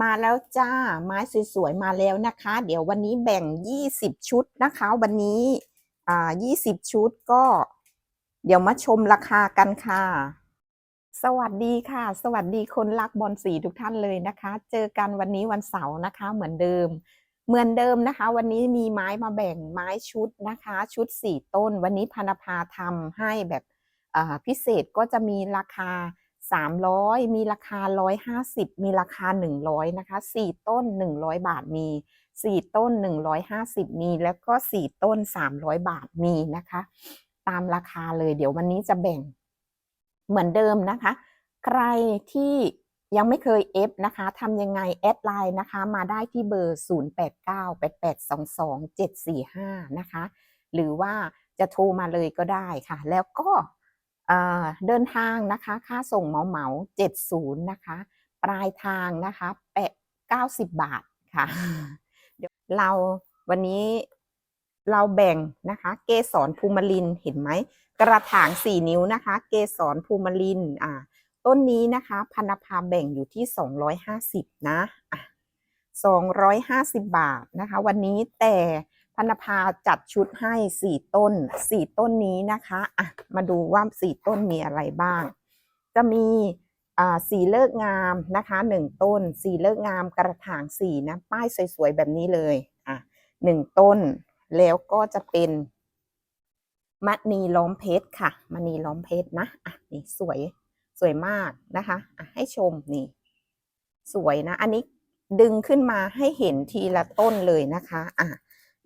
มาแล้วจ้าไม้สวยๆมาแล้วนะคะ เดี๋ยววันนี้แบ่ง 20 ชุดนะคะ วันนี้อ่า20 ชุดก็ เดี๋ยวมาชมราคากันค่ะ สวัสดีค่ะ สวัสดีคนรักบอลสีทุกท่านเลยนะคะ เจอกันวันนี้วันเสาร์นะคะ เหมือนเดิม เหมือนเดิมนะคะ วันนี้มีไม้มาแบ่งไม้ชุดนะคะ ชุดสี่ต้น วันนี้พนภาทำให้แบบพิเศษก็จะมีราคา 300 มีราคา 150 มีราคา 100 นะคะ 4 ต้น 100 บาทมี 4 ต้น 150 มี แล้วก็ 4 ต้น 300 บาทมีนะคะ ตามราคาเลยเดี๋ยววันนี้จะแบ่งเหมือนเดิมนะคะ ใครที่ยังไม่เคยเอฟนะคะทำยังไงแอดไลน์นะคะ มาได้ที่เบอร์ 0898822745 นะคะ หรือว่าจะโทรมาเลยก็ได้ค่ะ แล้วก็ เอ่อเดินทางนะคะค่าส่งเหมาเหมา70 นะคะ ปลายทางนะคะแปะ90 บาทค่ะเดี๋ยวเราวันนี้เราแบ่งนะคะ เกสรภูมิลินเห็นไหมกระถาง 4 นิ้วนะคะ เกสรภูมิลินอ่าต้นนี้นะคะพันธภาแบ่งอยู่ที่ 250 นะอะ250 บาทนะคะ วันนี้แต่ พนภาจัดชุดให้4ต้น4ต้นนี้นะคะอะมาดูว่า4ต้นมีอะไรบ้าง จะมีสีเลิกงามนะคะ1ต้น สีเลิกงามกระถาง4นะ ป้ายสวยๆแบบนี้เลยอะ1ต้น แล้วก็จะเป็นมณีล้อมเพชรค่ะมณีล้อมเพชรนะอะนี่สวยสวยมากนะคะอะให้ชมนี่ สวยนะ อันนี้ดึงขึ้นมาให้เห็นทีละต้นเลยนะคะอะ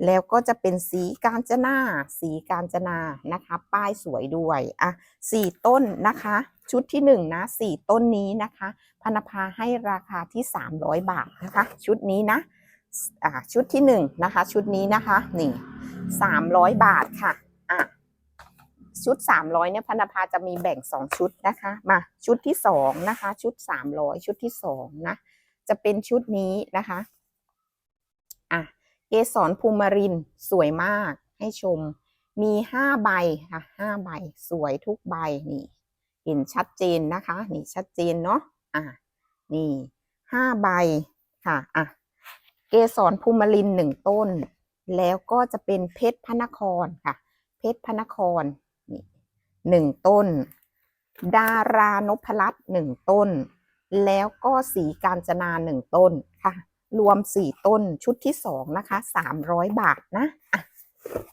แล้วก็จะเป็นสีกาญจนา สีกาญจนานะคะ ป้ายสวยด้วยอะสี่ต้นนะคะ ชุดที่หนึ่งนะสี่ต้นนี้นะคะพนภาให้ราคาที่สามร้อยบาทนะคะ ชุดนี้นะอะชุดที่หนึ่งนะคะ ชุดนี้นะคะนี่สามร้อยบาทค่ะอะชุด 300เนี่ยพนภาจะมีแบ่ง 2 ชุดนะคะมาชุดที่2นะคะ ชุด 300 ชุดที่2นะจะเป็นชุดนี้นะคะอะ เกสรภูมิรินสวยมากให้ชม มี5ใบค่ะ5ใบ สวยทุกใบนี่เห็นชัดเจนนะคะ นี่ชัดเจนเนาะอะนี่5ใบค่ะอะเกสรภูมิรินหนึ่งต้น แล้วก็จะเป็นเพชรพระนครค่ะ เพชรพระนครนี่หนึ่งต้น ดารานพรัตน์หนึ่งต้น แล้วก็สีกาญจนาหนึ่งต้นค่ะ รวมสี่ต้นชุดที่สองนะคะสามร้อยบาทนะะ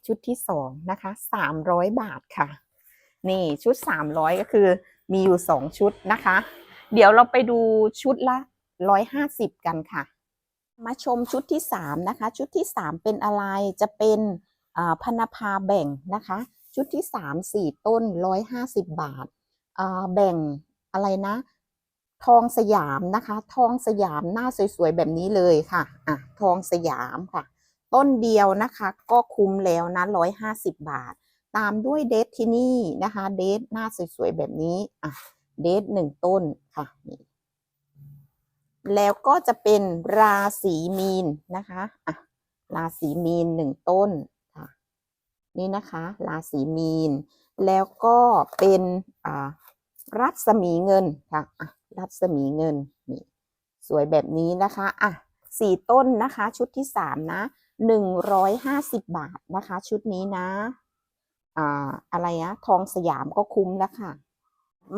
ชุดที่สองนะคะสามร้อยบาทค่ะ นี่ชุดสามร้อยก็คือมีอยู่สองชุดนะคะ เดี๋ยวเราไปดูชุดละร้อยห้าสิบกันค่ะ มาชมชุดที่สามนะคะ ชุดที่สามเป็นอะไรจะเป็นอ่าพนภาแบ่งนะคะ ชุดที่สามสี่ต้นร้อยห้าสิบบาทแบ่งอะไรนะ ทองสยามนะคะ ทองสยามหน้าสวยๆแบบนี้เลยค่ะอะทองสยามค่ะ ต้นเดียวนะคะก็คุ้มแล้วนะร้อยห้าสิบบาท ตามด้วยเดทที่นี่นะคะ เดทหน้าสวยๆแบบนี้อะเดทหนึ่งต้นค่ะนี่แล้วก็จะเป็นราศีมีนนะคะอะราศีมีนหนึ่งต้นค่ะ นี่นะคะ ราศีมีน แล้วก็เป็นอ่ารัศมีเงินค่ะอะ รัศมีเงินนี่สวยแบบนี้นะคะอะสี่ต้นนะคะชุดที่สามนะหนึ่งร้อยห้าสิบบาทนะคะ ชุดนี้นะอ่าอะไรนะทองสยามก็คุ้มแล้วค่ะ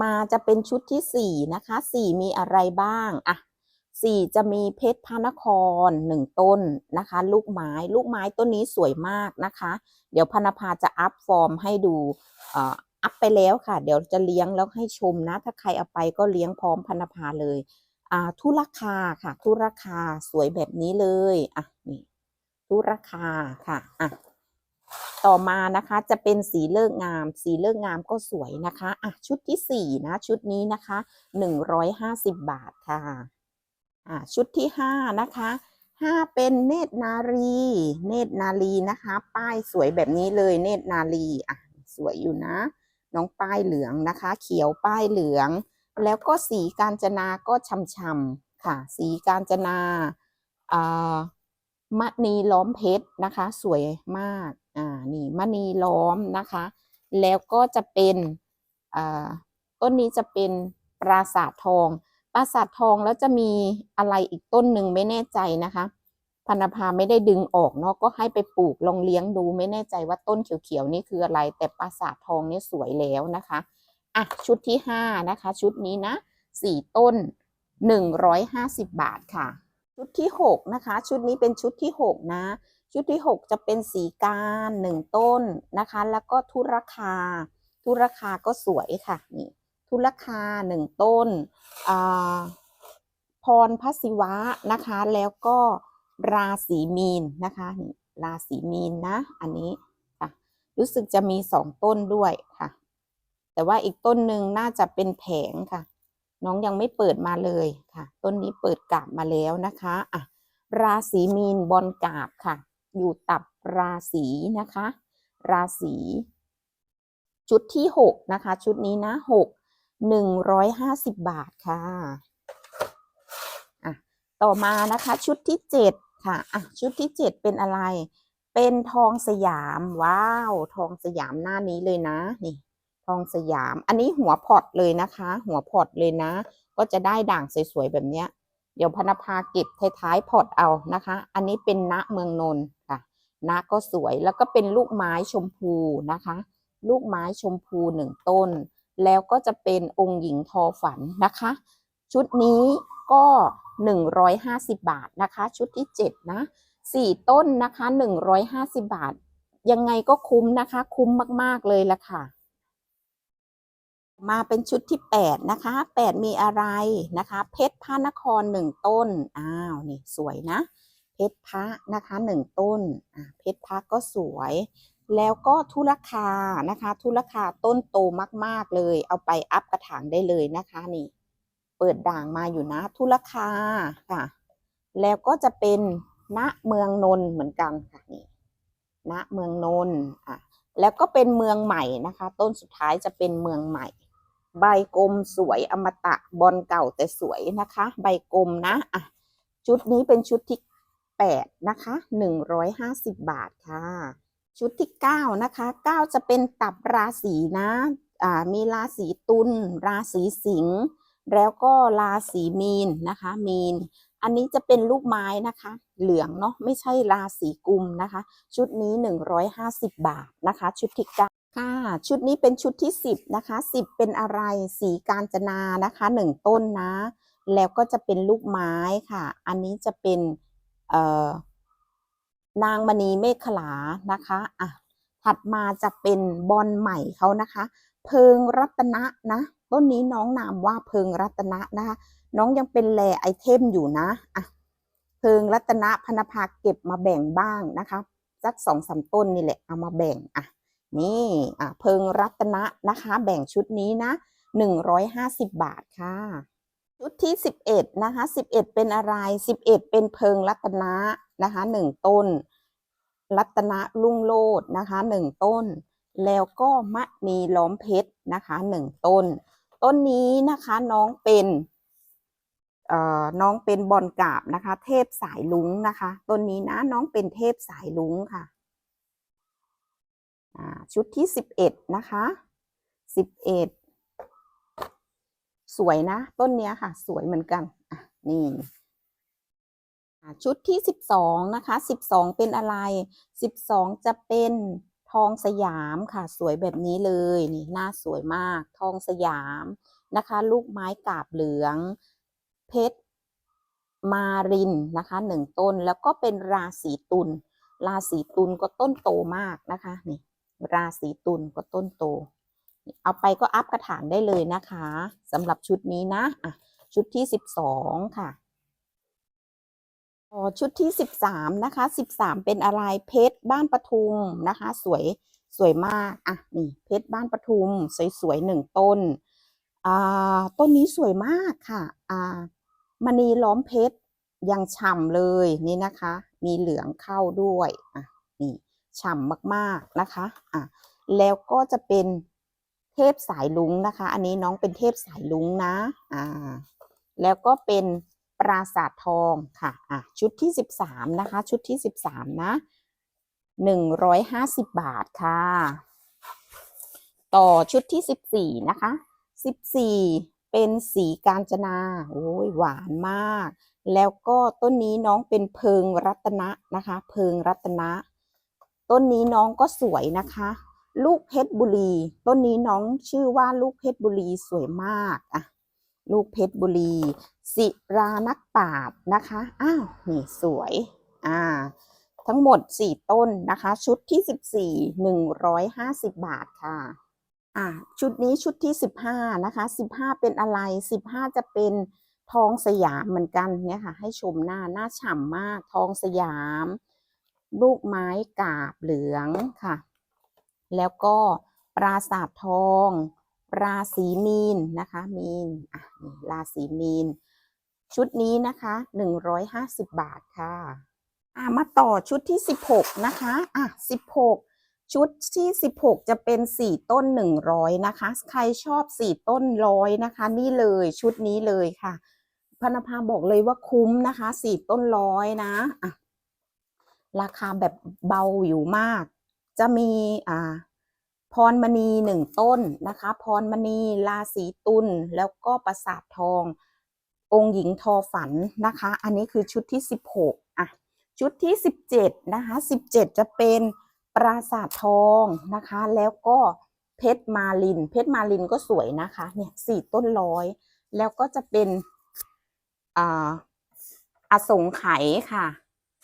มาจะเป็นชุดที่สี่นะคะสี่มีอะไรบ้างอะสี่จะมีเพชรพระนครหนึ่งต้นนะคะ ลูกไม้ลูกไม้ต้นนี้สวยมากนะคะ เดี๋ยวพนภาจะอัพฟอร์มให้ดู อัพไปแล้วค่ะ เดี๋ยวจะเลี้ยงแล้วให้ชมนะ ถ้าใครเอาไปก็เลี้ยงพร้อมพันธภาเลยอ่าทุราคาค่ะ ทุราคาสวยแบบนี้เลยอะนี่ทุราคาค่ะอะต่อมานะคะจะเป็นสีเลิกงาม สีเลิกงามก็สวยนะคะอะชุดที่สี่นะชุดนี้นะคะหนึ่งร้อยห้าสิบบาทค่ะอ่าชุดที่ห้านะคะห้าเป็นเนตรนารี เนตรนารีนะคะ ป้ายสวยแบบนี้เลยเนตรนารีอะสวยอยู่นะ น้องป้ายเหลืองนะคะ เขียวป้ายเหลือง แล้วก็สีกาญจนาก็ช่ำๆค่ะ สีกาญจนาอ่ามณีล้อมเพชรนะคะ สวยมากอ่านี่มณีล้อมนะคะ แล้วก็จะเป็นอ่าต้นนี้จะเป็นปราสาททอง ปราสาททองแล้วจะมีอะไรอีกต้นหนึ่งไม่แน่ใจนะคะ พันธภาไม่ได้ดึงออกเนาะก็ให้ไปปลูกลองเลี้ยงดูไม่แน่ใจว่าต้นเขียวๆนี่คืออะไร แต่ปราสาททองนี่สวยแล้วนะคะอะชุดที่ห้านะคะ ชุดนี้นะสี่ต้นหนึ่งร้อยห้าสิบบาทค่ะ ชุดที่หกนะคะ ชุดนี้เป็นชุดที่หกนะ ชุดที่หกจะเป็นสีการหนึ่งต้นนะคะ แล้วก็ทุรคา ทุรคาก็สวยค่ะนี่ทุลคาหนึ่งต้นอ่าพรพระศิวะนะคะแล้วก็ ราศีมีนนะคะนี่ราศีมีนนะ อันนี้ค่ะ รู้สึกจะมีสองต้นด้วยค่ะ แต่ว่าอีกต้นหนึ่งน่าจะเป็นแผงค่ะ น้องยังไม่เปิดมาเลยค่ะ ต้นนี้เปิดกาบมาแล้วนะคะอะราศีมีนบอลกาบค่ะ อยู่ตับราศีนะคะ ราศีชุดที่หกนะคะ ชุดนี้นะหกหนึ่งร้อยห้าสิบบาทค่ะอะต่อมานะคะชุดที่เจ็ด ค่ะอะชุดที่เจ็ดเป็นอะไร เป็นทองสยาม ว้าว ทองสยามหน้านี้เลยนะ นี่ ทองสยาม อันนี้หัวพอร์ตเลยนะคะ หัวพอร์ตเลยนะ ก็จะได้ด่างสวยๆแบบเนี้ย เดี๋ยวพนภาเก็บท้ายๆพอร์ตเอานะคะ อันนี้เป็นณเมืองนนท์ค่ะณก็สวย แล้วก็เป็นลูกไม้ชมพูนะคะ ลูกไม้ชมพูหนึ่งต้น แล้วก็จะเป็นองค์หญิงทอฝันนะคะ ชุดนี้ก็ 150 บาทนะคะ ชุดที่ 7 นะ 4 ต้นนะคะ 150 บาท ยังไงก็คุ้มนะคะ คุ้มมาก ๆ เลยละค่ะ มาเป็นชุดที่ 8 นะคะ 8 มีอะไรนะคะ เพชรพระนคร 1 ต้น อ้าว นี่สวยนะ เพชรพระนะคะ1ต้นอ่าเพชรพระก็สวย แล้วก็ทุลคานะคะ ทุลคาต้นโตมาก ๆ เลย เอาไปอัพกระถางได้เลยนะคะนี่ ปิดด่างมาอยู่นะทุลคาค่ะ แล้วก็จะเป็นณเมืองนนท์เหมือนกันค่ะนี่ณเมืองนนท์อะแล้วก็เป็นเมืองใหม่นะคะ ต้นสุดท้ายจะเป็นเมืองใหม่ ใบกลมสวยอมตะบอลเก่าแต่สวยนะคะ ใบกลมนะอะชุดนี้เป็นชุดที่แปดนะคะหนึ่งร้อยห้าสิบบาทค่ะ ชุดที่9นะคะ9จะเป็นตับราศีนะอ่ามีราศีตุลราศีสิงห์ แล้วก็ราศีมีนนะคะ มีน อันนี้จะเป็นลูกไม้นะคะ เหลืองเนาะไม่ใช่ราศีกุมนะคะ ชุดนี้ 150 บาทนะคะ ชุดที่9ค่ะชุดนี้เป็นชุดที่ 10นะคะ10 เป็นอะไรสีกาญจนานะคะ 1 ต้นนะ แล้วก็จะเป็นลูกไม้ค่ะ อันนี้จะเป็นนางมณีเมฆขลานะคะอะถัดมาจะเป็นบอลใหม่เขานะคะ เพิงรัตนะนะ ต้นนี้น้องนามว่าเพิงรัตนะนะคะน้องยังเป็นแลไอเทมอยู่นะอะเพิงรัตนะพนภาเก็บมาแบ่งบ้างนะคะสักสองสามต้นนี่แหละเอามาแบ่งอะนี่อะเพิงรัตนะนะคะ แบ่งชุดนี้นะหนึ่งร้อยห้าสิบบาทค่ะ ชุดที่สิบเอ็ดนะคะสิบเอ็ดเป็นอะไรสิบเอ็ดเป็นเพิงรัตนะนะคะหนึ่งต้น รัตนะลุ่งโลดนะคะหนึ่งต้น แล้วก็มะนีล้อมเพชรนะคะหนึ่งต้น ต้นนี้นะคะน้องเป็นเอ่อน้องเป็นบอลกาบนะคะ เทพสายลุงนะคะ ต้นนี้นะน้องเป็นเทพสายลุงค่ะชุดที่สิบเอ็ดนะคะสิบเอ็ดสวยนะ ต้นเนี้ยค่ะ สวยเหมือนกันอะนี่ชุดที่สิบสองนะคะสิบสองเป็นอะไรสิบสองจะเป็น ทองสยามค่ะสวยแบบนี้เลยนี่หน้าสวยมากทองสยามนะคะ ลูกไม้กาบเหลือง เพชรมารินนะคะหนึ่งต้นแล้วก็เป็นราศีตุลราศีตุลก็ต้นโตมากนะคะนี่ราศีตุลก็ต้นโต เอาไปก็อัพกระถางได้เลยนะคะสำหรับชุดนี้นะอะชุดที่สิบสองค่ะ ชุดที่สิบสามนะคะสิบสามเป็นอะไรเพชรบ้านปทุมนะคะ สวยสวยมากอะนี่เพชรบ้านปทุม สวยๆหนึ่งต้นอ่าต้นนี้สวยมากค่ะอ่ามณีล้อมเพชรยังฉ่ำเลยนี่นะคะ มีเหลืองเข้าด้วยอะนี่ฉ่ำมากๆนะคะอะแล้วก็จะเป็นเทพสายลุงนะคะ อันนี้น้องเป็นเทพสายลุงนะอ่าแล้วก็เป็น ปราสาททองค่ะอะชุดที่สิบสามนะคะ ชุดที่สิบสามนะหนึ่งร้อยห้าสิบบาทค่ะ ต่อชุดที่สิบสี่นะคะสิบสี่เป็นสีกาญจนาโอ้ยหวานมาก แล้วก็ต้นนี้น้องเป็นเพิงรัตนะนะคะ เพิงรัตนะ ต้นนี้น้องก็สวยนะคะลูกเพชรบุรี ต้นนี้น้องชื่อว่าลูกเพชรบุรีสวยมากอะ ลูกเพชรบุรี สิรานักปราบนะคะ อ้าว นี่สวย อ่า ทั้งหมด 4 ต้นนะคะ ชุดที่ 14 150 บาทค่ะ อ่า ชุดนี้ชุดที่ 15 นะคะ 15 เป็นอะไร 15 จะเป็นทองสยามเหมือนกันเนี่ยค่ะ ให้ชมหน้า หน้าฉ่ำมาก ทองสยาม ลูกไม้กาบเหลืองค่ะ แล้วก็ปราสาททอง ราศีมีนนะคะ มีนอะราศีมีน ชุดนี้นะคะ150บาทค่ะอะมาต่อชุดที่16นะคะอะ16ชุดที่ 16 จะเป็น 4 ต้น 100 นะคะ ใครชอบ 4 ต้นร้อยนะคะ นี่เลยชุดนี้เลยค่ะพนภาบอกเลยว่าคุ้มนะคะ 4 ต้นร้อยนะะราคาแบบเบาอยู่มาก จะมีอ่า พรมณีหนึ่งต้นนะคะพรมณีราศีตุลแล้วก็ประสาททอง องค์หญิงทอฝันนะคะ อันนี้คือชุดที่ 16อะชุดที่ 17นะคะ17 จะเป็นปราสาททองนะคะ แล้วก็เพชรมาลิน เพชรมาลินก็สวยนะคะเนี่ยสี่ต้นร้อย แล้วก็จะเป็นอ่าอสงไขยค่ะ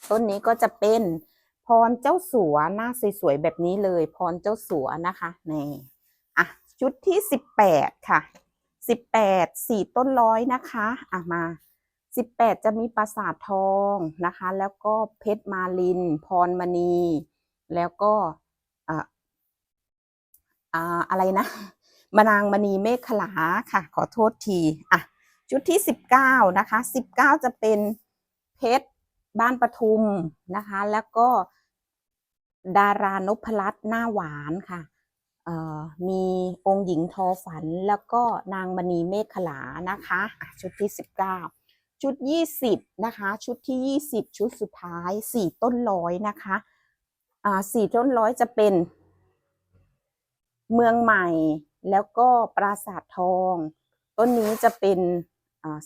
ต้นนี้ก็จะเป็น พรเจ้าสัวหน้าสวยๆแบบนี้เลย พรเจ้าสัวนะคะนี่อะชุดที่18ค่ะ18สี่ต้นร้อยนะคะอะมา18จะมีปราสาททองนะคะ แล้วก็เพชรมาลิน พรมณี แล้วก็อ่าอ่าอะไรนะมนางมณีเมฆขลาค่ะ ขอโทษทีอะชุดที่19นะคะ19จะเป็นเพชรบ้านปทุมนะคะ แล้วก็ ดารานพรัตน์หน้าหวานค่ะมีองค์หญิงทอฝันแล้วก็นางมณีเมฆขลานะคะชุดที่ 19 ชุด 20 นะคะ ชุดที่ 20 ชุดสุดท้าย 4 ต้นร้อยนะคะอ่า4ต้นร้อยจะเป็นเมืองใหม่แล้วก็ปราสาททอง ต้นนี้จะเป็น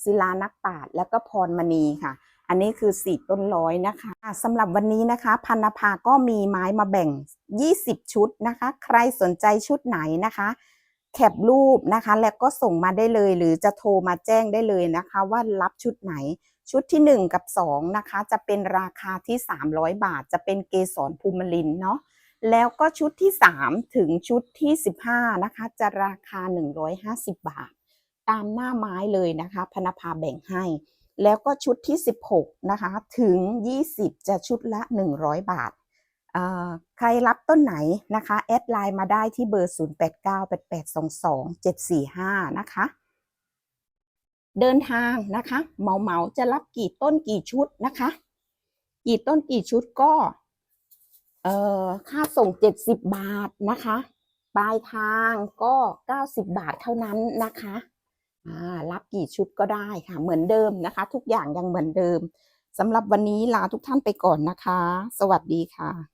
ศิลานักปราชญ์แล้วก็พรมณีค่ะ อันนี้คือสี่ต้นร้อยนะคะอะสำหรับวันนี้นะคะ พันนภาก็มีไม้มาแบ่ง 20 ชุดนะคะ ใครสนใจชุดไหนนะคะ แคปรูปนะคะ แล้วก็ส่งมาได้เลย หรือจะโทรมาแจ้งได้เลยนะคะ ว่ารับชุดไหนชุดที่ 1 กับ 2 นะคะ จะเป็นราคาที่ 300 บาท จะเป็นเกสรภูมิลินเนาะแล้วก็ชุดที่ 3 ถึงชุดที่ 15 นะคะ จะราคา 150 บาท ตามหน้าไม้เลยนะคะ พนภาแบ่งให้ แล้วก็ชุดที่ 16 นะคะ ถึง 20 จะชุดละ 100 บาทอ่าใครรับต้นไหนนะคะ แอดไลน์มาได้ที่เบอร์ 0898822745 นะคะ เดินทางนะคะเหมาเหมาจะรับกี่ต้นกี่ชุดนะคะ กี่ต้นกี่ชุดก็เอ่อค่าส่ง 70 บาทนะคะ ปลายทางก็ 90 บาทเท่านั้นนะคะ รับกี่ชุดก็ได้ค่ะ เหมือนเดิมนะคะ ทุกอย่างยังเหมือนเดิมสำหรับวันนี้ลาทุกท่านไปก่อนนะคะ สวัสดีค่ะ